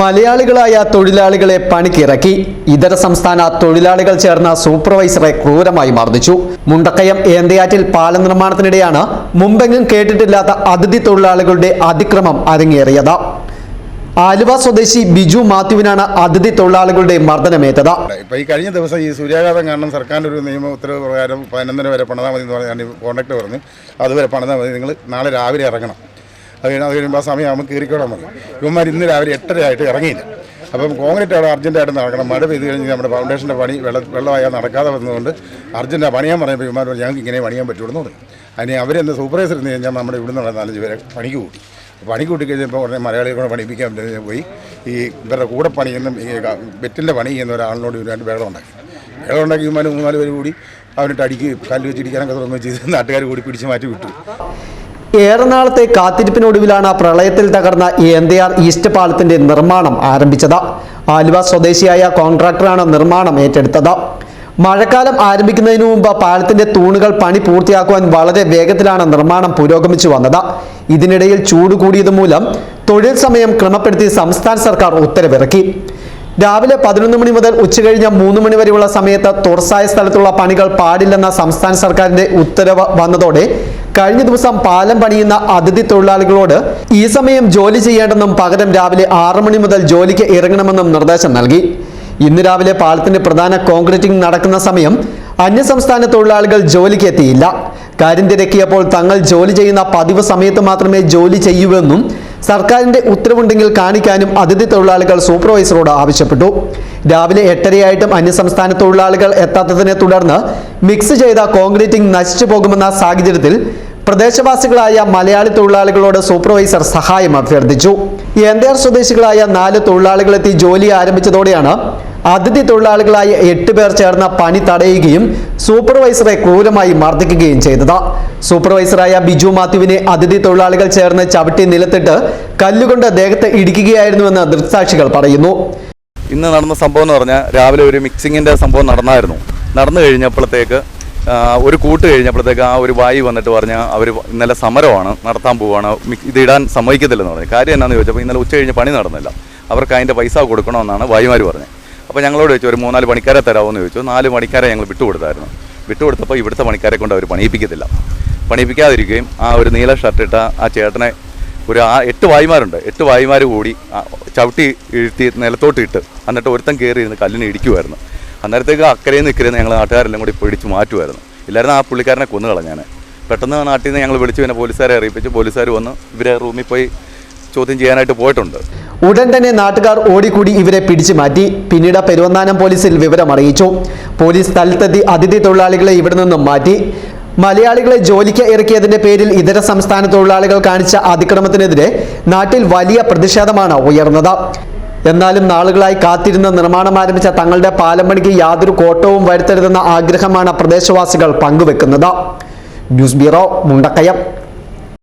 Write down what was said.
മലയാളികളായ തൊഴിലാളികളെ പണിക്കിറക്കി ഇതര സംസ്ഥാന തൊഴിലാളികൾ ചേർന്ന സൂപ്പർവൈസറെ ക്രൂരമായി മർദ്ദിച്ചു. മുണ്ടക്കയം ഏന്തയാറ്റിൽ പാലം നിർമ്മാണത്തിനിടെയാണ് മുമ്പെങ്ങും കേട്ടിട്ടില്ലാത്ത അതിഥി തൊഴിലാളികളുടെ അതിക്രമം അരങ്ങേറിയത്. ആലുവ സ്വദേശി ബിജു മാത്യുവിനാണ് അതിഥി തൊഴിലാളികളുടെ മർദ്ദനമേറ്റത്. ഇപ്പൊ ഈ കഴിഞ്ഞ ദിവസം ഈ സൂര്യാഘാതം കാരണം സർക്കാരിന്റെ ഒരു നിയമ ഉത്തരവ് പ്രകാരം പതിനൊന്നര വരെ പണിതാൽ മതി എന്ന് പറഞ്ഞാൽ കോൺട്രാക്ട് പറഞ്ഞു. അതുവരെ പണിതാൽ മതി. നിങ്ങൾ നാളെ രാവിലെ ഇറങ്ങണം. അത് കഴിഞ്ഞ് അത് കഴിയുമ്പോൾ ആ സമയം നമുക്ക് കീറിക്കോളാൻ പറഞ്ഞു. ഇവന്മാർ ഇന്ന് രാവിലെ എട്ടരയായിട്ട് ഇറങ്ങിയില്ല. അപ്പം കോൺക്രീറ്റ് അവിടെ അർജന്റായിട്ട് നടക്കണം. മഴ പെയ്ത് കഴിഞ്ഞ് നമ്മുടെ ഫൗണ്ടേഷന്റെ പണി വെള്ള വെള്ളമായാൽ നടക്കാതെ വന്നതുകൊണ്ട് അർജന്റാണ് പണിയാൻ പറഞ്ഞപ്പോൾ ഇവന്മാർ ഞങ്ങൾക്ക് ഇങ്ങനെ പണിയാൻ പറ്റുള്ളൂ എന്ന് അതിന് അവരെന്ന് സൂപ്പർവൈസർ എന്ന് കഴിഞ്ഞാൽ നമ്മുടെ ഇവിടെ നിന്നുള്ള നാലഞ്ച് പേരെ പണിക്ക് കൂട്ടി. പണി കൂട്ടി കഴിഞ്ഞപ്പോൾ ഉടനെ മലയാളികളെ കൂടെ പണിപ്പിക്കാൻ പറ്റുന്ന പോയി. ഈ ഇവരുടെ കൂടെ പണിയുന്ന ഈ വെറ്റിന്റെ പണി ചെയ്യുന്ന ഒരാളിനോട് രണ്ട് വെള്ളം ഉണ്ടാക്കി. വെള്ളം ഉണ്ടാക്കി മൂന്നാൽ പേര് കൂടി അവനിട്ട് അടിക്കുകയും കല്ല് വെച്ചിരിക്കാനൊക്കെ തുടങ്ങുകയും ചെയ്ത് നാട്ടുകാർ കൂടി പിടിച്ച് മാറ്റി വിട്ടു. ഏറെ നാളത്തെ കാത്തിരിപ്പിനൊടുവിലാണ് പ്രളയത്തിൽ തകർന്ന എന്തയാർ ഈസ്റ്റ് പാലത്തിന്റെ നിർമ്മാണം ആരംഭിച്ചത്. ആലുവ സ്വദേശിയായ കോൺട്രാക്ടറാണ് നിർമ്മാണം ഏറ്റെടുത്തത്. മഴക്കാലം ആരംഭിക്കുന്നതിന് മുമ്പ് പാലത്തിന്റെ തൂണുകൾ പണി പൂർത്തിയാക്കുവാൻ വളരെ വേഗത്തിലാണ് നിർമ്മാണം പുരോഗമിച്ചു വന്നത്. ഇതിനിടയിൽ ചൂട് കൂടിയത് മൂലം തൊഴിൽ സമയം ക്രമപ്പെടുത്തി സംസ്ഥാന സർക്കാർ ഉത്തരവിറക്കി. രാവിലെ പതിനൊന്ന് മണി മുതൽ ഉച്ചകഴിഞ്ഞ മൂന്ന് മണി വരെയുള്ള സമയത്ത് തുറസായ സ്ഥലത്തുള്ള പണികൾ പാടില്ലെന്ന സംസ്ഥാന സർക്കാരിന്റെ ഉത്തരവ് വന്നതോടെ കഴിഞ്ഞ ദിവസം പാലം പണിയുന്ന അതിഥി തൊഴിലാളികളോട് ഈ സമയം ജോലി ചെയ്യേണ്ടെന്നും പകരം രാവിലെ ആറു മണി മുതൽ ജോലിക്ക് ഇറങ്ങണമെന്നും നിർദ്ദേശം നൽകി. ഇന്ന് രാവിലെ പാലത്തിന്റെ പ്രധാന കോൺക്രീറ്റിംഗ് നടക്കുന്ന സമയം അന്യസംസ്ഥാന തൊഴിലാളികൾ ജോലിക്ക് എത്തിയില്ല. കാര്യം തിരക്കിയപ്പോൾ തങ്ങൾ ജോലി ചെയ്യുന്ന പതിവ് സമയത്ത് മാത്രമേ ജോലി ചെയ്യൂവെന്നും സർക്കാരിന്റെ ഉത്തരവുണ്ടെങ്കിൽ കാണിക്കാനും അതിഥി തൊഴിലാളികൾ സൂപ്പർവൈസറോട് ആവശ്യപ്പെട്ടു. രാവിലെ എട്ടരയായിട്ടും അന്യസംസ്ഥാന തൊഴിലാളികൾ എത്താത്തതിനെ തുടർന്ന് മിക്സ് ചെയ്ത കോൺക്രീറ്റിംഗ് നശിച്ചു പോകുമെന്ന സാഹചര്യത്തിൽ പ്രദേശവാസികളായ മലയാളി തൊഴിലാളികളോട് സൂപ്പർവൈസർ സഹായം അഭ്യർത്ഥിച്ചു. എന്തയാർ സ്വദേശികളായ നാല് തൊഴിലാളികളെത്തി ജോലി ആരംഭിച്ചതോടെയാണ് അതിഥി തൊഴിലാളികളായ എട്ട് പേർ ചേർന്ന പണി തടയുകയും സൂപ്പർവൈസറെ ക്രൂരമായി മർദ്ദിക്കുകയും ചെയ്തത്. സൂപ്പർവൈസറായ ബിജു മാത്യുവിനെ അതിഥി തൊഴിലാളികൾ ചേർന്ന് ചവിട്ടി നിലത്തിട്ട് കല്ലുകൊണ്ട് ദേഹത്ത് ഇടിക്കുകയായിരുന്നുവെന്ന് ദൃക്സാക്ഷികൾ പറയുന്നു. ഇന്ന് നടന്ന സംഭവം എന്ന് പറഞ്ഞാൽ രാവിലെ ഒരു മിക്സിങ്ങിന്റെ സംഭവം നടന്നായിരുന്നു. നടന്നു കഴിഞ്ഞപ്പോഴത്തേക്ക് ഒരു കൂട്ട് കഴിഞ്ഞപ്പോഴത്തേക്ക് ആ ഒരു വായി വന്നിട്ട് പറഞ്ഞാൽ അവർ ഇന്നലെ സമരമാണ് നടത്താൻ പോവുകയാണ് ഇതിടാൻ സമ്മതിക്കത്തില്ലെന്ന് പറഞ്ഞു. കാര്യം എന്നാന്ന് ചോദിച്ചപ്പോൾ ഇന്നലെ ഉച്ച കഴിഞ്ഞ് പണി നടന്നില്ല. അവർക്ക് അതിന്റെ പൈസ കൊടുക്കണമെന്നാണ് വായിമാർ പറഞ്ഞത്. അപ്പോൾ ഞങ്ങളോട് ചോദിച്ചു ഒരു മൂന്നാൽ പണിക്കാരെ തരാമെന്ന് ചോദിച്ചു. നാല് പണിക്കാരെ ഞങ്ങൾ വിട്ടുകൊടുത്തായിരുന്നു. വിട്ടുകൊടുത്തപ്പോൾ ഇവിടുത്തെ പണിക്കാരെ കൊണ്ട് അവർ പണിയിപ്പിക്കത്തില്ല. പണിയിപ്പിക്കാതിരിക്കുകയും ആ ഒരു നീല ഷർട്ടിട്ട ആ ചേട്ടനെ ഒരു ആ എട്ട് വായിമാരുണ്ട്. എട്ട് വായിമാർ കൂടി ചവിട്ടി ഇഴുത്തി നിലത്തോട്ട് ഇട്ട് എന്നിട്ട് ഒരുത്തം കയറി ഇരുന്ന് കല്ലിന് ഇടിക്കുമായിരുന്നു അന്നേരത്തേക്ക് അക്കരയിൽ നിന്ന് ഇക്കരയിൽ ഞങ്ങൾ നാട്ടുകാരെല്ലാം കൂടി പിടിച്ച് മാറ്റുമായിരുന്നു ഇല്ലായിരുന്നു ആ പുള്ളിക്കാരനെ കൊന്നു കളഞ്ഞാൻ പെട്ടെന്ന് നാട്ടിൽ നിന്ന് ഞങ്ങൾ വിളിച്ച് പിന്നെ പോലീസുകാരെ അറിയിപ്പിച്ച് പോലീസുകാർ വന്ന് ഇവരെ റൂമിൽ പോയി ചോദ്യം ചെയ്യാനായിട്ട് പോയിട്ടുണ്ട്. ഉടൻ തന്നെ നാട്ടുകാർ ഓടിക്കൂടി ഇവരെ പിടിച്ചു മാറ്റി. പിന്നീട് പെരുവന്താനം പോലീസിൽ വിവരം അറിയിച്ചു. പോലീസ് സ്ഥലത്തെത്തി അതിഥി തൊഴിലാളികളെ ഇവിടെ നിന്നും മാറ്റി. മലയാളികളെ ജോലിക്ക് ഇറക്കിയതിന്റെ പേരിൽ ഇതര സംസ്ഥാന തൊഴിലാളികൾ കാണിച്ച അതിക്രമത്തിനെതിരെ നാട്ടിൽ വലിയ പ്രതിഷേധമാണ് ഉയർന്നത്. എന്നാലും നാളുകളായി കാത്തിരുന്ന് നിർമ്മാണം ആരംഭിച്ച തങ്ങളുടെ പാലം പണിക്ക് യാതൊരു കോട്ടവും വരുത്തരുതെന്ന ആഗ്രഹമാണ് പ്രദേശവാസികൾ പങ്കുവെക്കുന്നത്. News bureau Mundakayam.